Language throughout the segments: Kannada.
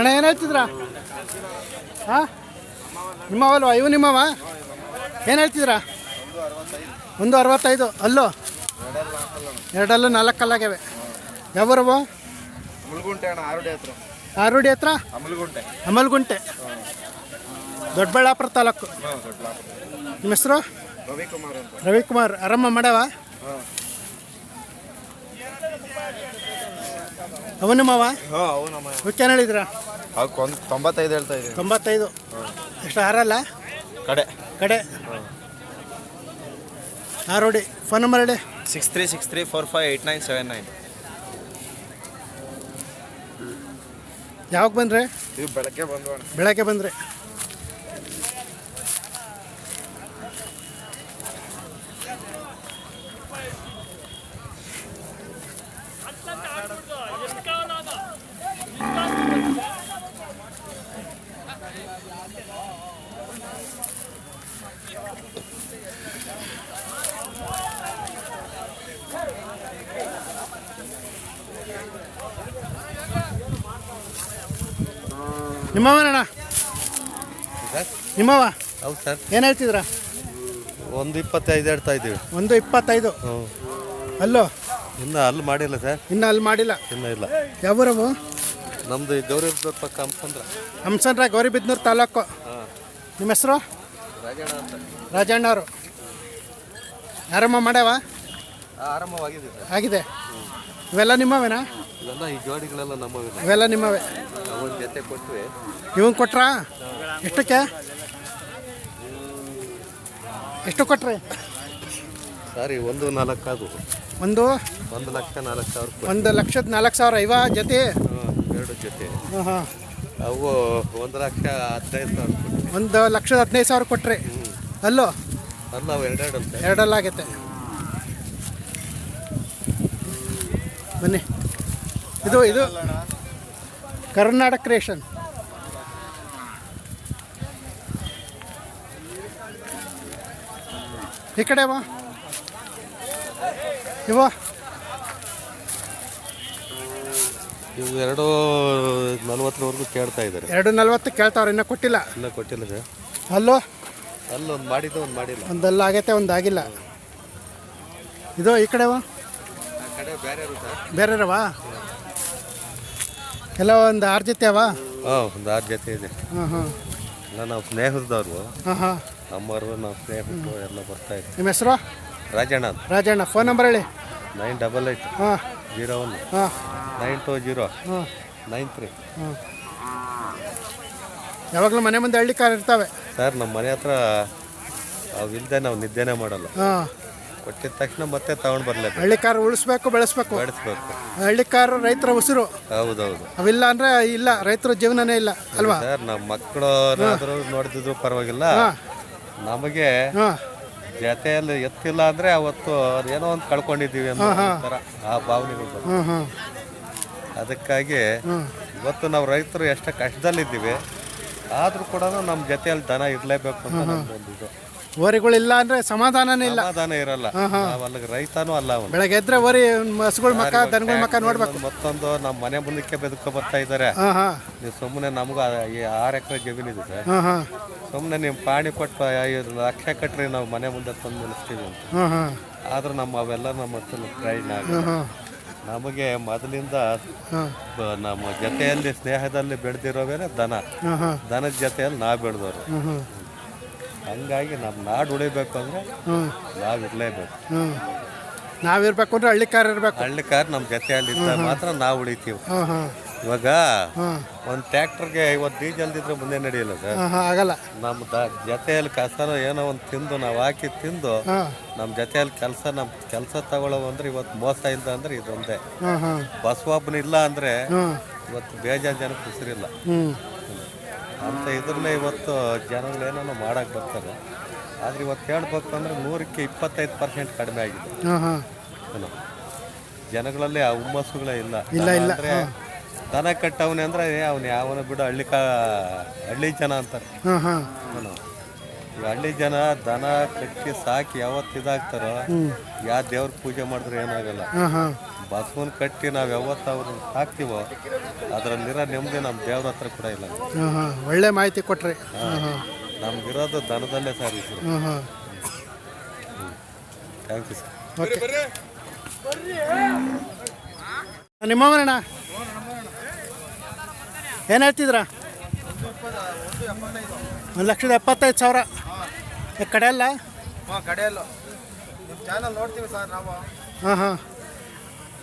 ಅಣ್ಣ ಏನು ಹೇಳ್ತಿದ್ರಾ? ಹಾಂ? ನಿಮ್ಮವಲ್ವಾ? ಇವು ನಿಮ್ಮವ? ಏನು ಹೇಳ್ತಿದ್ರ? ಒಂದು ಅರವತ್ತೈದು. ಅಲ್ಲೋ? ಎರಡಲ್ಲೂ ನಾಲ್ಕು ಕಲ್ಲಾಗ್ಯಾವೆ ಯಾವೂರವು ಆರುಡೆ ಹತ್ರ. ಅಮಲಗುಂಟೆ. ದೊಡ್ಡಬಳ್ಳಾಪುರ ತಾಲೂಕು. ನಿಮ್ಮ ಹೆಸರು? ರವಿಕುಮಾರ್ ಅರಮ್ಮ ಮಾಡವ? ಅವನು ಮಾವ? ಅವಕ್ಕೆ ಏನು ಹೇಳಿದ್ರಾ? ಅವಕ್ಕೆ ಒಂದು ತೊಂಬತ್ತೈದು ಹೇಳ್ತಾ ಇದ್ದೀನಿ ತೊಂಬತ್ತೈದು. ಎಷ್ಟು ಹಾರಲ್ಲ? ಕಡೆ. ಕಡೆ. ಆರೋಡಿ ಫೋನ್ ನಂಬರ್ ಹೇಳಿ. Six three six three four five eight nine seven nine ಯಾವಾಗ ಬಂದರೆ? ನೀವು ಬೆಳಗ್ಗೆ ಬಂದ್ರೆ ಬೆಳಗ್ಗೆ ಬಂದರೆ. ನಿಮ್ಮವನಣ್ಣ ನಿಮ್ಮವ ಹೌದು ಸರ್. ಏನು ಹೇಳ್ತಿದ್ರ? ಒಂದು ಇಪ್ಪತ್ತೈದು ಹೇಳ್ತಾ ಇದ್ದೀವಿ. ಒಂದು ಇಪ್ಪತ್ತೈದು? ಹ್ಞೂ. ಅಲ್ಲೋ? ಇನ್ನೂ ಅಲ್ಲಿ ಮಾಡಿಲ್ಲ ಸರ್. ಇನ್ನು ಅಲ್ಲಿ ಮಾಡಿಲ್ಲ? ಇನ್ನೂ ಇಲ್ಲ. ಯಾವೂರವು ನಮ್ಮದು ಗೌರಿ ಪಕ್ಕ ಹಂಸಂದ್ರ. ಹಂಸನ್ರ ಗೌರಿಬಿದ್ನೂರು ತಾಲೂಕು. ನಿಮ್ಮ ಹೆಸರು? ರಾಜಣ್ಣ ರಾಜಣ್ಣ ಅವರು ಯಾರಮ್ಮ ಮಾಡ್ಯಾವ? ಆರಂಭವಾಗಿದೆ ಆಗಿದೆ. ಇವೆಲ್ಲ ನಿಮ್ಮವೇನಾ? ಇವೆಲ್ಲ ಈ ಜೋಡಿಗಳೆಲ್ಲ ನಮ್ಮವೇ ಇವೆಲ್ಲ ನಿಮ್ಮವೇ? ಅವನ ಜೊತೆ ಕೊಟ್ವಿ. ಇವನ್ ಕೊಟ್ರಾ? ಎಷ್ಟಕ್ಕೆ? ಎಷ್ಟು ಕೊಟ್ರಿ? ಸರಿ ಒಂದು ನಾಲ್ಕು ಅದು ಒಂದು? ಒಂದು ಲಕ್ಷ ನಾಲ್ಕು ಸಾವಿರ ಒಂದು ಲಕ್ಷದ ನಾಲ್ಕು ಸಾವಿರ ಇವ ಜೊತೆ? ಎರಡು ಜೊತೆ. ಹಾಂ ಹಾಂ ಅವು ಒಂದು ಲಕ್ಷ ಹದಿನೈದು ಸಾವಿರ ಒಂದು ಲಕ್ಷದ ಹದಿನೈದು ಸಾವಿರ ಕೊಟ್ರಿ. ಅಲ್ಲೋ ಅಲ್ಲ? ಅವು ಎರಡೆರಡು ಅಂತ ಎರಡಲ್ಲ ಆಗೈತೆ ಬನ್ನಿ. ಇದು ಇದು ಕರ್ನಾಟಕ ಕ್ರಿಯೇಷನ್ ಈ ಕಡೆ ಬಾ. ಇವ ಇವು ಎರಡು ನಲ್ವತ್ತರವರೆಗೂ ಕೇಳ್ತಾ ಇದ್ದಾರೆ. ಎರಡು ನಲ್ವತ್ತು ಕೇಳ್ತಾವ್ರೆ ಇನ್ನೂ ಕೊಟ್ಟಿಲ್ಲ. ಇನ್ನೂ ಕೊಟ್ಟಿಲ್ಲ ಸರ್. ಅಲ್ಲೋ? ಅಲ್ಲೊಂದು ಮಾಡಿದ್ದು ಒಂದು ಮಾಡಿಲ್ಲ. ಒಂದಲ್ಲ ಆಗೈತೆ ಒಂದು ಆಗಿಲ್ಲ ಇದು ಈ ಕಡೆವಾ ಬೇರೆರವಾ? ಎಲ್ಲ ಒಂದು ಆರು ಜೊತೆ ಅವಾ? ಹಾಂ ಒಂದು ಆರು ಜೊತೆ ಇದೆ. ಹಾಂ ಹಾಂ ಎಲ್ಲ ನಾವು ಸ್ನೇಹಿತದವ್ರು. ಹಾಂ ಹಾಂ. ನಮ್ಮವರು ನಾವು ಸ್ನೇಹಿತರು ಎಲ್ಲ ಬರ್ತಾ ಇದ್ದೀವಿ ನಿಮ್ಮ ಹೆಸರು? ರಾಜಣ್ಣ ಅಂತ. ರಾಜಣ್ಣ ಫೋನ್ ನಂಬರ್ ಹೇಳಿ. ನೈನ್ ಡಬಲ್ ಏಯ್ಟ್ ಹಾಂ. ಜೀರೋ ಒನ್ ಹಾಂ. ನೈನ್ ಟು ಜೀರೋ ಹಾಂ. Nine three. ಹಾಂ. ಯಾವಾಗಲೂ ಮನೆ ಮುಂದೆ ಹಳ್ಳಿ ಕಾರ್ ಇರ್ತವೆ. ಸರ್ ನಮ್ಮ ಮನೆ ಹತ್ರ ಅವು ಇಲ್ಲದೆ ನಾವು ನಿದ್ದೆನೇ ಮಾಡಲ್ಲ. ಹಾಂ. ಕೊಟ್ಟಿದ ತಕ್ಷಣ ಮತ್ತೆ ತಗೊಂಡ್ ಬರ್ಲೇ ಹಳ್ಳಿ ಕಾರ್ ಉಳಿಸ್ಬೇಕು ಬೆಳೆಸ್ಬೇಕು. ಬೆಳೆಸ್ಬೇಕು. ಹಳ್ಳಿ ಕಾರ್ ರೈತರ ಉಸಿರು. ಹೌದೌದು. ಅವಿಲ್ಲ ಅಂದ್ರೆ ಇಲ್ಲ ರೈತರ ಜೀವನನೇ ಇಲ್ಲ ಅಲ್ವಾ? ಸರ್ ನಮ್ಮ ಮಕ್ಕಳು ನೋಡಿದ್ರು ನೋಡ್ತಿದ್ರು ಪರವಾಗಿಲ್ಲ. ನಮಗೆ ಜತೆಯಲ್ಲಿ ಜೊತೆಯಲ್ಲಿ ಎತ್ತಿಲ್ಲ ಅಂದ್ರೆ ಅವತ್ತು ಏನೋ ಒಂದು ಕಳ್ಕೊಂಡಿದ್ದೀವಿ ಅನ್ನೋ ಒಂಥರ ಆ ಭಾವನೆ ಅದಕ್ಕಾಗಿ ಇವತ್ತು ನಾವು ರೈತರು ಎಷ್ಟು ಕಷ್ಟದಲ್ಲಿದ್ದೀವಿ. ಆದರೂ ಕೂಡ ನಮ್ಮ ಜೊತೆಯಲ್ಲಿ ದನ ಇರಲೇಬೇಕು ಅಂತ ಬಂದಿದ್ದು ಇದು ಓರಿಗಳಿಲ್ಲ ಅಂದ್ರೆ ಸಮಾಧಾನನೇ ಇಲ್ಲ. ಸಮಾಧಾನ ಇರಲ್ಲ. ನಾವು ಅಲ್ಲಿಗೆ ರೈತನೂ ಅಲ್ಲ ಅವನು. ಬೆಳಗ್ಗೆ ಎದ್ರೆ ಓರಿ ಹಸುಗಳ ಮಕ್ಕ ದನಗಳ ಮಕ್ಕ ನೋಡ್ಬೇಕು. ಮತ್ತೊಂದು ನಮ್ಮ ಮನೆ ಮುಂದಕ್ಕೆ ಬೆದಕ ಬರ್ತಾ ಇದ್ದಾರೆ ನೀವು ಸುಮ್ಮನೆ ನಮಗೂ ಆರು ಎಕರೆ ಜಮೀನು ಸರ್. ಹಾಂ ಹಾಂ. ಸುಮ್ಮನೆ ನೀವು ಪಾಣಿ ಕೊಟ್ಟು ಲಕ್ಷ ಕಟ್ರಿ ನಾವು ಮನೆ ಮುಂದೆ ತಂದು ನಿಲ್ಲಿಸ್ತೀವಿ ಅಂತ. ಆದ್ರೆ ನಮ್ಮ ಅವೆಲ್ಲ ನಮ್ಮ ಹಾಂ ನಮಗೆ ಮೊದಲಿಂದ ನಮ್ಮ ಜೊತೆಯಲ್ಲಿ ಸ್ನೇಹದಲ್ಲಿ ಬೆಳೆದಿರೋವೇನೆ ದನ. ದನದ ಜೊತೆಯಲ್ಲಿ ನಾವು ಬೆಳೆದವರು. ಹಂಗಾಗಿ ನಮ್ಮ ನಾಡು ಉಳಿಬೇಕು ಅಂದರೆ ನಾವು ಇರಲೇಬೇಕು. ನಾವಿರ್ಬೇಕು ಅಂದ್ರೆ ಹಳ್ಳಿ ಕಾರ್ ಇರಬೇಕು. ಹಳ್ಳಿಕಾರ್ ನಮ್ಮ ಜೊತೆಯಲ್ಲಿ ಮಾತ್ರ ನಾವು ಉಳಿತೀವಿ. ಇವಾಗ ಒಂದು ಟ್ಯಾಕ್ಟರ್ಗೆ ಇವತ್ತು ಡೀಸೆಲ್ ಇದ್ರೆ ಮುಂದೆ ನಡೆಯಲ್ಲ ಸರ್? ಆಗಲ್ಲ. ನಮ್ಮ ಜೊತೆಯಲ್ಲಿ ಕಸನ ಏನೋ ಒಂದು ತಿಂದು ನಾವು ಹಾಕಿ ತಿಂದು ನಮ್ಮ ಜೊತೆಯಲ್ಲಿ ಕೆಲಸ ನಮ್ಮ ಕೆಲಸ ತಗೊಳ್ಳೋ ಅಂದ್ರೆ ಇವತ್ತು ಮೋಸ ಇಲ್ಲ ಅಂದ್ರೆ ಇದೊಂದೇ. ಬಸ್ ಹಾಂ ಇಲ್ಲ ಅಂದ್ರೆ ಇವತ್ತು ಬೇಜಾರು ಜನಕ್ಕೆ ಉಸಿರಿಲ್ಲ. ಅಂತ ಇದ್ರಲ್ಲೇ ಇವತ್ತು ಜನಗಳು ಏನೋ ಮಾಡಕ್ಕೆ ಬರ್ತಾರೆ. ಆದರೆ ಇವತ್ತು ಹೇಳ್ಬೇಕು ಅಂದರೆ ನೂರಕ್ಕೆ ಇಪ್ಪತ್ತೈದು ಪರ್ಸೆಂಟ್ ಕಡಿಮೆ ಆಗಿದೆ. ಏನು? ಜನಗಳಲ್ಲಿ ಆ ಹುಮ್ಮಸ್ಸುಗಳೇ ಇಲ್ಲ. ಇಲ್ಲ, ಇಲ್ಲ. ಅಂದ್ರೆ ದನ ಕಟ್ಟವನೇ ಅಂದ್ರೆ ಅವನು ಯಾವನ ಬಿಡು ಹಳ್ಳಿ ಕಾ ಹಳ್ಳಿ ಜನ ಅಂತಾರೆ. ಏನು? ಹಳ್ಳಿ ಜನ ದನ ಕಟ್ಟಿ ಸಾಕಿ ಯಾವತ್ತು ಇದಾಗ್ತಾರೋ ಯಾವ ದೇವ್ರ ಪೂಜೆ ಮಾಡಿದ್ರೆ ಏನಾಗಲ್ಲ. ಬಸವನ್ ಕಟ್ಟಿ ನಾವು ಯಾವತ್ತು ಅವ್ರು ಹಾಕ್ತೀವೋ ಅದ್ರಲ್ಲಿರೋ ನೆಮ್ಮದಿ ನಮ್ಮ ದೇವ್ರ ಹತ್ರ ಕೂಡ ಇಲ್ಲ. ಒಳ್ಳೆ ಮಾಹಿತಿ ಕೊಟ್ರಿ. ನಮ್ಗಿರೋದು ದನದಲ್ಲೇ ಸರ್ ಹಾಂ ಥ್ಯಾಂಕ್ ಯು ಸರ್ ಏನು ಹೇಳ್ತಿದ್ರ ಒಂದು ಲಕ್ಷದ ಎಪ್ಪತ್ತೈದು ಸಾವಿರ. ಈ ಕಡೆ ಅಲ್ಲ ಹಾಂ ಕಡೆಯಲ್ಲ ನಿಮ್ಮ ಚಾನಲ್ ನೋಡ್ತೀವಿ ಸರ್ ನಾವು. ಹಾಂ ಹಾಂ.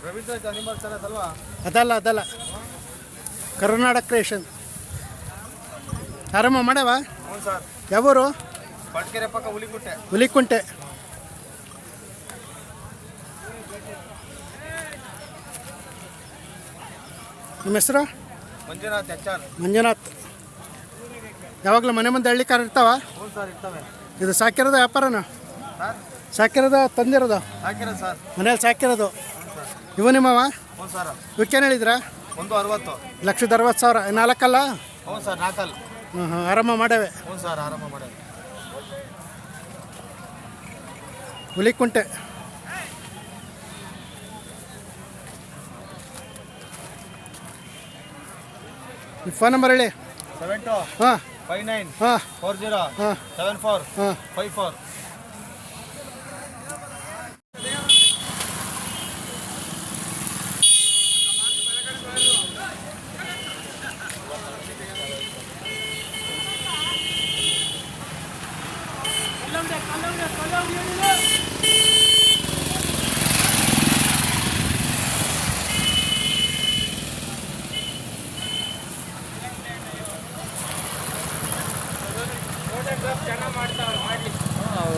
ರವೀಂದ್ರ ಅನಿಮಲ್ ಚಾನಲ್ ಅಲ್ವಾ? ಅದಲ್ಲ ಅದಲ್ಲ. ಕರ್ನಾಟಕ ಕ್ರಿಯೇಷನ್ ಆರಾಮ ಮಾಡ್ಯಾವ ಹ್ಞೂ ಸರ್. ಯಾವೂರು? ಪಟ್ಕೆರೆ ಪಕ್ಕ ಹುಲಿಕುಂಟೆ. ಹುಲಿಕುಂಟೆ. ನಿಮ್ಮ ಹೆಸರು? Manjunath H R. ಮಂಜುನಾಥ್. ಯಾವಾಗಲೂ ಮನೆ ಮುಂದೆ ಹಳ್ಳಿ ಕಾರ್ ಇರ್ತಾವ. ಹ್ಞೂ ಇದು ಸಾಕಿರೋದ ವ್ಯಾಪಾರನ? ಸಾಕಿರೋದ ತಂದಿರೋದು? ಮನೇಲಿ ಸಾಕಿರೋದು? ಹ್ಞೂ ಇವು ನಿಮ್ಮವ? ಹ್ಞೂ ಇವಕ್ಕೇನು ಹೇಳಿದ್ರಾ? ಒಂದು ಅರವತ್ತು. ಲಕ್ಷದ ಅರವತ್ತು ಸಾವಿರ. ನಾಲ್ಕಲ್ಲ? ಹ್ಞೂ ಸರ್ ನಾಲ್ಕಲ್ಲ ಹಾಂ ಹಾಂ ಆರಾಮ ಮಾಡವೆ ಹ್ಞೂ ಸರ್ ಆರಾಮ ಮಾಡವೆ ಹುಲಿಕುಂಟೆ ನಿಮ್ಮ ಫೋನ್ ನಂಬರ್ ಹೇಳಿ. Seven two. ಹಾಂ. ಫೈವ್ ನೈನ್ ಹಾಂ ಫೋರ್ ಜೀರೋ ಹಾಂ ಸೆವೆನ್ ಫೋರ್ ಹಾಂ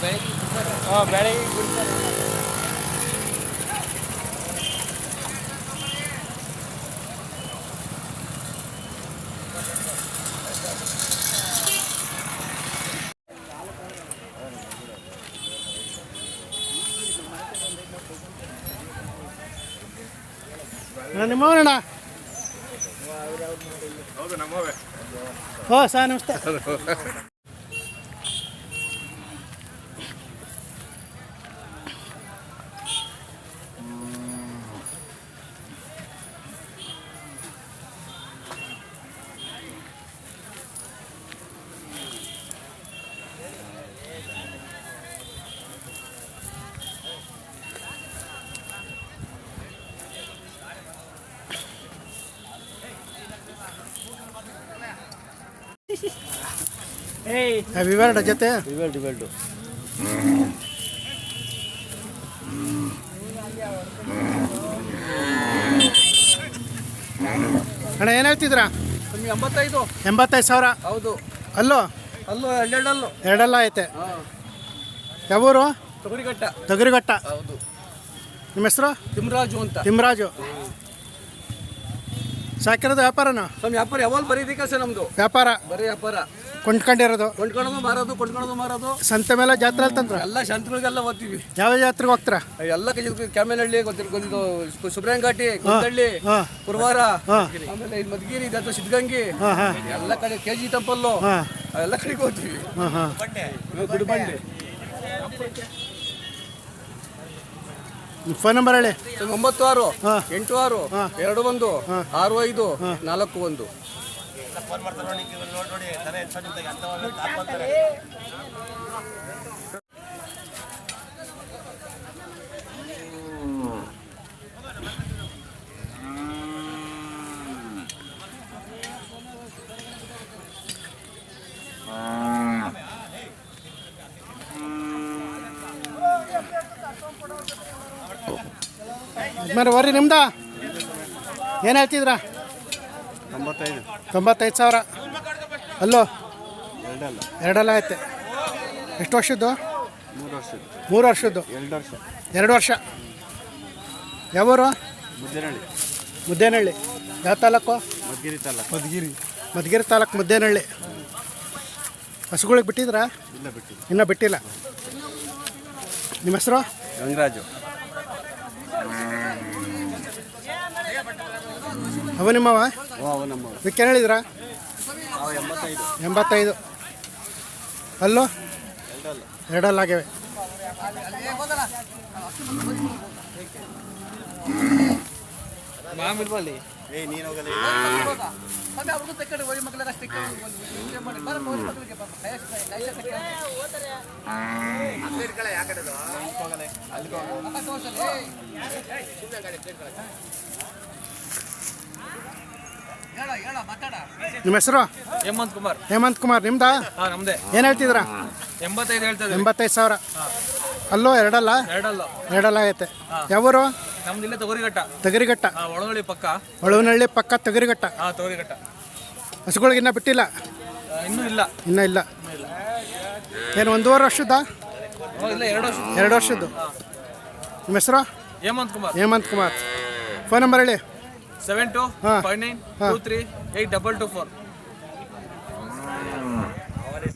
ಫೈವ್ ಫೋರ್ ಹಾಂ ಬೆಳಗ್ಗೆ ಅಣ್ಣ. ನಿಮ್ಮವನಣ್ಣ ಓ ಸರ್ ನಮಸ್ತೆ ವಿವರಣ ಜೊತೆ ಡಿವೆಲ್ಡ್ ಡಿವೆಲ್ಡು ಅಣ್ಣ ಏನು ಹೇಳ್ತಿದ್ರಾ ಎಂಬತ್ತೈದು. ಎಂಬತ್ತೈದು ಸಾವಿರ? ಹೌದು. ಅಲ್ಲೋ? ಅಲ್ಲೂ ಎರಡೆರಡಲ್ಲೂ. ಎರಡೆಲ್ಲ ಐತೆ. ಯಾವೂರು? ತೊಗರಿಘಟ್ಟ. ತೊಗರಿಘಟ್ಟ. ಹೌದು. ನಿಮ್ಮ ಹೆಸರು? ತಿಮ್ರಾಜು ಅಂತ. ತಿಮ್ಮರಾಜು ಸಾಕಿರೋದು ವ್ಯಾಪಾರನ? ವ್ಯಾಪಾರ ಯಾವಾಗ ಸರ್ ನಮ್ದು. ವ್ಯಾಪಾರ? ಬರೀ ವ್ಯಾಪಾರ. ಕೊಂಡ್ಕೊಂಡಿರೋದು? ಕೊಂಡ್ಕೊಳ್ಳೋದು ಮಾರೋದು ಕೊಂಡ್ಕೊಳ್ಳೋದು ಮಾರೋದು. ಸಂತೆ ಮೇಲೆ ಜಾತ್ರೆ ತಂತ್ರ? ಎಲ್ಲ ಶಾಂತಿಗಳಿಗೆಲ್ಲ ಓದ್ತೀವಿ ಯಾವ ಜಾತ್ರೆಗೆ ಹೋಗ್ತಾರ? ಎಲ್ಲ ಕ್ಯಾಮೆನಹಳ್ಳಿ ಗೊತ್ತಿರ್ ಕುಂದಳ್ಳಿ ಸುಬ್ರಾಯಂಘಾಟಿ ಗೊಂದಳ್ಳಿ ಹಾಂ ಕುರ್ವಾರ ಆಮೇಲೆ ಇದು ಮಧುಗಿರಿ ಇದು ಸಿದ್ಧಗಂಗಿ. ಎಲ್ಲ ಕಡೆ ಕೆ ಜಿ ಟೆಂಪಲ್ಲು ಎಲ್ಲ ಕಡೆಗೆ ಹೋಗ್ತೀವಿ. ಗುಡಿಬಂಡೆ. ಫೋನ್ ನಂಬರ್ ಹೇಳಿ. ಒಂಬತ್ತು ಆರು ಹಾಂ. ಎಂಟು ಆರು ಹಾಂ. ಎರಡು ಒಂದು ಆರು ಐದು ನಾಲ್ಕು ಒಂದು. ಯಜಮಾನ್ರೆ ಬರ್ರಿ ನಿಮ್ದ? ಏನು ಹೇಳ್ತಿದ್ರ? ತೊಂಬತ್ತೈದು. ತೊಂಬತ್ತೈದು ಸಾವಿರ. ಅಲ್ಲೋ? ಎರಡಲ್ಲ. ಎರಡೆಲ್ಲ ಐತೆ ಎಷ್ಟು ವರ್ಷದ್ದು? ಮೂರು ವರ್ಷದ್ದು. ಮೂರು ವರ್ಷದ್ದು. ಎರಡು ವರ್ಷ. ಎರಡು ವರ್ಷ. ಯಾವೂರು? ಮುದ್ದೇನಹಳ್ಳಿ. ಮುದ್ದೇನಹಳ್ಳಿ. ಯಾವ ತಾಲೂಕು? ಮದ್ಗಿರಿ ತಾಲೂಕು. ಮಧುಗಿರಿ ಮಧುಗಿರಿ ತಾಲೂಕು ಮುದ್ದೇನಹಳ್ಳಿ. ಹಸುಗಳಿಗೆ ಬಿಟ್ಟಿದ್ರಾ? ಇಲ್ಲ ಬಿಟ್ಟಿಲ್ಲ. ಇನ್ನೂ ಬಿಟ್ಟಿಲ್ಲ. ನಿಮ್ಮ ಹೆಸರು? ಗಂಗರಾಜು. ಅವ ನಿಮ್ಮವ? ಇದಕ್ಕೆ ಹೇಳಿದ್ರ? ಎಂಬತ್ತೈದು. ಎಂಬತ್ತೈದು. ಅಲ್ಲೋ? ಎರಡಲ್ಲ ಎರಡಲ್ಲ ಆಗ್ಯಾವೆ ಮಾಮಿಲ್ವಲ್ಲಿ ನಿಮ್ಮ ಹೆಸರು? ಹೇಮಂತ್ ಕುಮಾರ್. ಹೇಮಂತ್ ಕುಮಾರ್ ನಿಮ್ದಾ? ಹಾ ನಮ್ದೇ. ಏನು ಹೇಳ್ತಿದೀರಾ ಎಂಬತ್ತೈದು ಎಂಬತ್ತೈದು ಸಾವಿರ. ಅಲ್ಲೋ ಎರಡಲ್ಲ? ಎರಡಲ್ಲ. ಎರಡಲ್ಲ ಆಗೈತೆ. ಯಾವೂರು? ನಮ್ದು ಇಲ್ಲೇ ತೊಗರಿಘಟ್ಟ. ತಗರಿಘಟ್ಟ. ಪಕ್ಕ. ಹೊಳವನಹಳ್ಳಿ ಪಕ್ಕ ತಗರಿಘಟ್ಟ. ಹಾ ತೊಗರಿಘಟ್ಟ. ಹಸುಗಳಿಗೆ ಇನ್ನ ಬಿಟ್ಟಿಲ್ಲ? ಇನ್ನು ಇನ್ನೂ ಇಲ್ಲ. ಇನ್ನೂ ಇಲ್ಲ. ಏನು ಒಂದೂವರೆ ವರ್ಷದ ಇಲ್ಲ ಎರಡು ವರ್ಷ ಎರಡು ವರ್ಷದ್ದು. ನಿಮ್ಮ ಹೆಸರು? ಹೇಮಂತ್ ಕುಮಾರ್. ಹೇಮಂತ್ ಕುಮಾರ್. ಫೋನ್ ನಂಬರ್ ಹೇಳಿ. Seven two. Five nine. Two three eight double two four